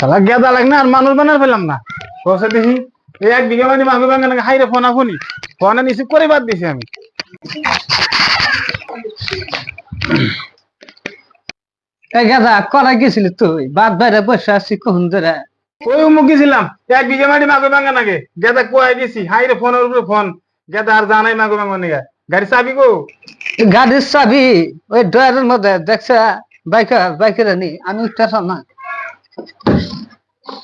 তালা গেদা লাগ না আর মানুষ বানার পেলাম না। বসে দেখি এই এক বিঘা মানে মাগু বাঙ্গা নাকি হাইরে ফোনা ফোনি। ফোনে নিচে করে বাদ দিছি আমি। গাদা করা গেছিলি তুই? বাদ বাইরে বসে আছি কখন ধরে? ওই উমুক গেছিলাম এক বিঘা মাটি মাগু বাঙ্গা নাকি গেদা কোয়াই গেছি হাইরে ফোনের উপরে ফোন। গেদা আর জানাই মাগু বাঙ্গা নিগা গাড়ি চাবি গো? গাড়ির চাবি? ওই ড্রয়ারের মধ্যে দেখছে বাইকার বাইকের নি আমি উঠতেছ না।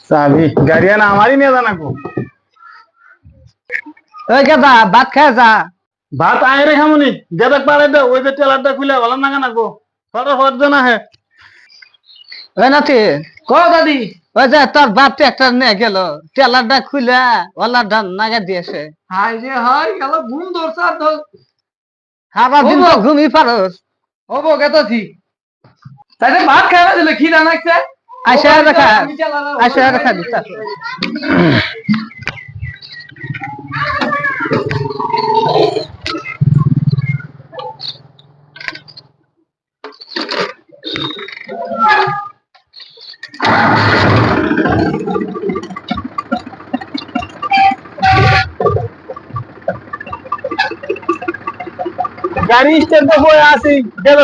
চাবি। গাড়ি আনা আমারই নিয়ে জানা গো ওই গাদা ভাত খায় যা ভাত আয় রে খামুনি। গেদা পাড়ে দে ওই যে টেলারটা খুলে ভালো না কেনা গো ফটাফট জানা হে ওই নাতি ক দাদি ওই যে তোর বাপ ট্রাক্টর নিয়ে গেল। টেলারটা খুলে ওলারটা নাগা দিয়েছে হাই যে হাই গেল ঘুম ধরছে আর ধর সারা দিন তো ঘুমি পারস হব গেছি তাইলে ভাত খাইবা দিলে কি রান্নাইছে দিতা। গাড়ি স্ট্যান্ড তো বয়ে আসি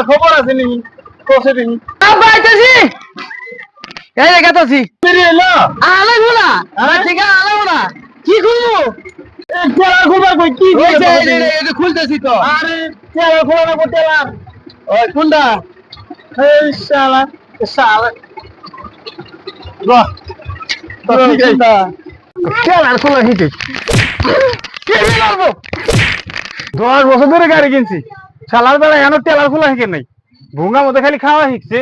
খবর আছে নি কষে দিন পাইতেছি এই রে গেতাছি বেরিয়ে এলো? আলে গুলা ঠিক আছে আলে গুলা কি খুলবো? টেলা খুলবার কই? কি ওই এই যে- এই খুলতেছি তো। আরে টেলা খোলা না টেলা ওই কোনটা? এই শালা শালা। বাহ। তো ঠিক আছে টেলা খোলা হিটে কে মারবো দশ বছর ধরে গাড়ি কিনছি। শালার বেলা এখনও টেলার খোলা শিখে নাই। ভুঙ্গা মতো খালি খাওয়া শিখছে।